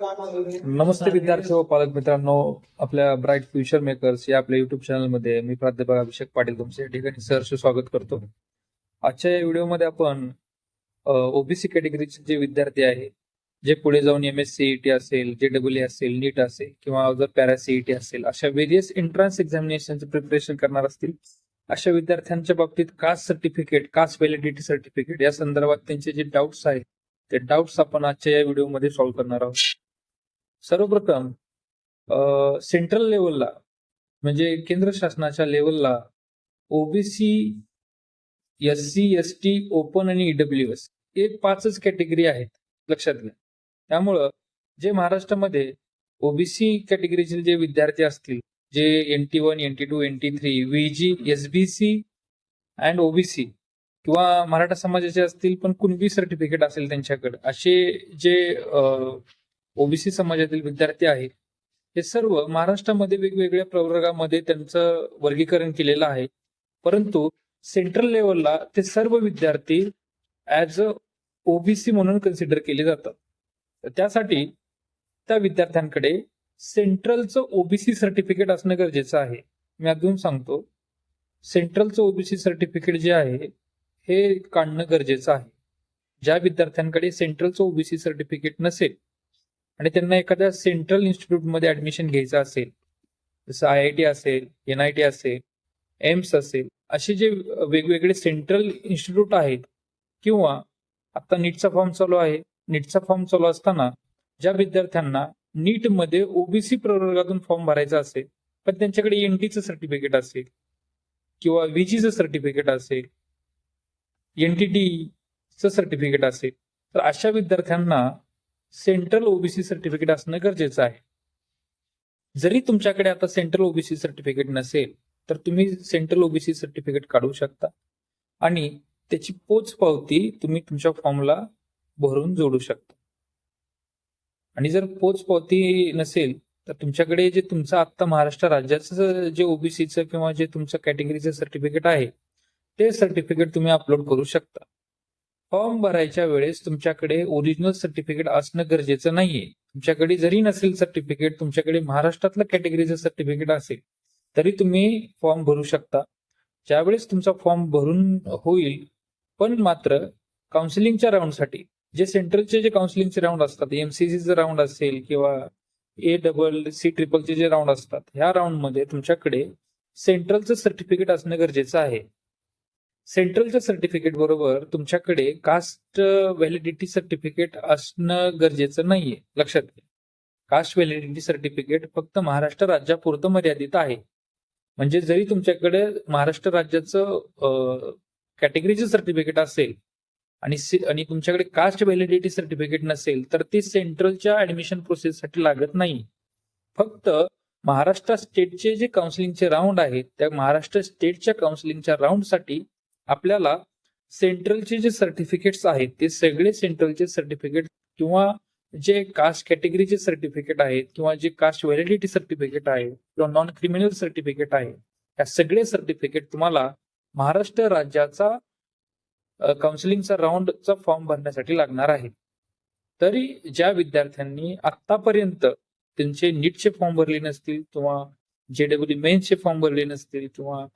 नमस्ते विद्यार्थी व पालक मित्रांनो आपल्या ब्राईट फ्युचर मेकर्स या आपल्या युट्यूब चॅनलमध्ये मी प्राध्यापक अभिषेक पाटील तुमचे या ठिकाणी सहर्ष स्वागत करतो. आजच्या या व्हिडिओमध्ये आपण ओबीसी कॅटेगरीचे जे विद्यार्थी आहे जे पुढे जाऊन एम एस सीईटी असेल जे डब्ल्यू असेल नीट असेल किंवा जर पॅरा सीईटी असेल अशा वेरियस एंट्रन्स एक्झामिनेशनचे प्रिपरेशन करणार असतील अशा विद्यार्थ्यांच्या बाबतीत caste certificate caste validity certificate या संदर्भात त्यांचे जे डाऊट्स आहेत ते डाऊट्स आपण आजच्या या व्हिडिओमध्ये सॉल्व्ह करणार आहोत. सर्वप्रथम सेंट्रल लेवलला म्हणजे केंद्र शासनाच्या लेवलला OBC S C S T open आणि ईडब्ल्यू एस हे पाचच कॅटेगरी आहेत लक्षात घ्या. त्यामुळं जे महाराष्ट्रामध्ये ओबीसी कॅटेगरीचे जे विद्यार्थी असतील जे N T one N T two N T three V J S B C and OBC किंवा मराठा समाजाचे असतील पण कुणबी सर्टिफिकेट असेल त्यांच्याकडे असे जे ओबीसी समाजातील विद्यार्थी आहेत. हे सर्व महाराष्ट्रामध्ये वेगवेगळ्या प्रवर्गामध्ये त्यांचं वर्गीकरण केलेलं आहे. परंतु सेंट्रल लेवलला ते सर्व विद्यार्थी ऍज अ ओबीसी म्हणून कन्सिडर केले जातात. तर त्यासाठी त्या विद्यार्थ्यांकडे सेंट्रलचं ओबीसी सर्टिफिकेट असणं गरजेचं आहे. मी अजून सांगतो सेंट्रलचं ओबीसी सर्टिफिकेट जे आहे हे काढणं गरजेचं आहे. ज्या विद्यार्थ्यांकडे सेंट्रलचं ओबीसी सर्टिफिकेट नसेल आणि त्यांना एखाद्या सेंट्रल इन्स्टिट्यूटमध्ये ऍडमिशन घ्यायचं असेल जसं आय आय टी असेल एन आय टी असेल एम्स असेल असे जे वेगवेगळे सेंट्रल इन्स्टिट्यूट आहेत किंवा आता नीटचा फॉर्म चालू आहे. नीटचा फॉर्म चालू असताना ज्या विद्यार्थ्यांना नीटमध्ये ओबीसी प्रवर्गातून फॉर्म भरायचा असेल पण त्यांच्याकडे एनटीचं सर्टिफिकेट असेल किंवा व्हीजीचं सर्टिफिकेट असेल एनटीटीचं सर्टिफिकेट असेल तर अशा विद्यार्थ्यांना सेंट्रल ओबीसी सर्टिफिकेट असणं गरजेचं आहे. जरी तुमच्याकडे आता सेंट्रल ओबीसी सर्टिफिकेट नसेल तर तुम्ही सेंट्रल ओबीसी सर्टिफिकेट काढू शकता आणि त्याची पोच पावती तुम्ही तुमच्या फॉर्मला भरून जोडू शकता. आणि जर पोच पावती नसेल तर तुमच्याकडे जे तुमचं आत्ता महाराष्ट्र राज्याचं जे ओबीसीचं किंवा जे तुमचं कॅटेगरीचं सर्टिफिकेट आहे ते सर्टिफिकेट तुम्ही अपलोड करू शकता. फॉर्म भरायच्या वेळेस तुमच्याकडे ओरिजिनल सर्टिफिकेट असणं गरजेचं नाहीये. तुमच्याकडे जरी नसेल सर्टिफिकेट तुमच्याकडे महाराष्ट्रातलं कॅटेगरीचं सर्टिफिकेट असेल तरी तुम्ही फॉर्म भरू शकता. ज्यावेळेस तुमचा फॉर्म भरून होईल पण मात्र काउन्सिलिंगच्या राऊंडसाठी जे सेंट्रलचे जे काउन्सिलिंगचे राऊंड असतात एमसीसीचे राऊंड असेल किंवा ए डबल सी ट्रिपलचे जे राऊंड असतात ह्या राऊंडमध्ये तुमच्याकडे सेंट्रलचं सर्टिफिकेट असणं गरजेचं आहे. सेंट्रलच्या सर्टिफिकेट बरोबर तुमच्याकडे कास्ट व्हॅलिडिटी सर्टिफिकेट असणं गरजेचं नाहीये लक्षात घ्या. कास्ट व्हॅलिडिटी सर्टिफिकेट फक्त महाराष्ट्र राज्यापुरतं मर्यादित आहे. म्हणजे जरी तुमच्याकडे महाराष्ट्र राज्याचं कॅटेगरीचं सर्टिफिकेट असेल आणि आणि तुमच्याकडे कास्ट व्हॅलिडिटी सर्टिफिकेट नसेल तर ते सेंट्रलच्या ऍडमिशन प्रोसेससाठी लागत नाही. फक्त महाराष्ट्र स्टेटचे जे काउन्सिलिंगचे राऊंड आहेत त्या महाराष्ट्र स्टेटच्या काउन्सिलिंगच्या राऊंडसाठी आपल्याला सेंट्रलचे जे सर्टिफिकेट्स आहेत ते सगळे सेंट्रलचे सर्टिफिकेट किंवा जे कास्ट कॅटेगरीचे सर्टिफिकेट आहेत किंवा जे कास्ट व्हॅलिडिटी सर्टिफिकेट आहे किंवा नॉन क्रिमिनल सर्टिफिकेट आहे या सगळे सर्टिफिकेट तुम्हाला महाराष्ट्र राज्याचा काउन्सिलिंगचा राऊंडचा फॉर्म भरण्यासाठी लागणार आहे. तरी ज्या विद्यार्थ्यांनी आतापर्यंत त्यांचे नीटचे फॉर्म भरले नसतील किंवा जेडब्ल्यू मेन्सचे फॉर्म भरले नसतील किंवा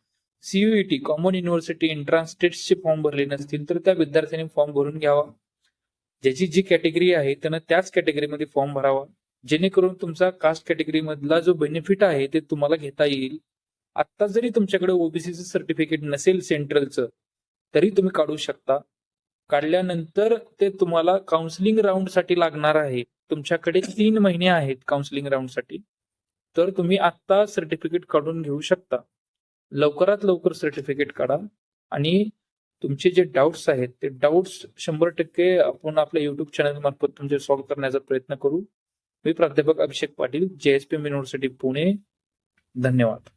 सीयूईटी कॉमन युनिव्हर्सिटी एंट्रान्स टेस्टचे फॉर्म भरले नसतील तर त्या विद्यार्थ्यांनी फॉर्म भरून घ्यावा. ज्याची जी कॅटेगरी आहे त्यानं त्याच कॅटेगरीमध्ये फॉर्म भरावा. जेणेकरून तुमचा कास्ट कॅटेगरी मधला जो बेनिफिट आहे ते तुम्हाला घेता येईल. आता जरी तुमच्याकडे ओबीसीचं सर्टिफिकेट नसेल सेंट्रलचं तरी तुम्ही काढू शकता. काढल्यानंतर ते तुम्हाला काउन्सिलिंग राऊंडसाठी लागणार आहे. तुमच्याकडे तीन महिने आहेत काउन्सिलिंग राऊंडसाठी तर तुम्ही आत्ता सर्टिफिकेट काढून घेऊ शकता. लवकरात लवकर सर्टिफिकेट काढा. आणि तुमचे जे डाऊट्स आहेत ते डाऊट्स शंभर टक्के आपण आपल्या युट्यूब चॅनल मार्फत तुमचे सॉल्व्ह करण्याचा प्रयत्न करू. मी प्राध्यापक अभिषेक पाटील जे S P M university Pune. धन्यवाद.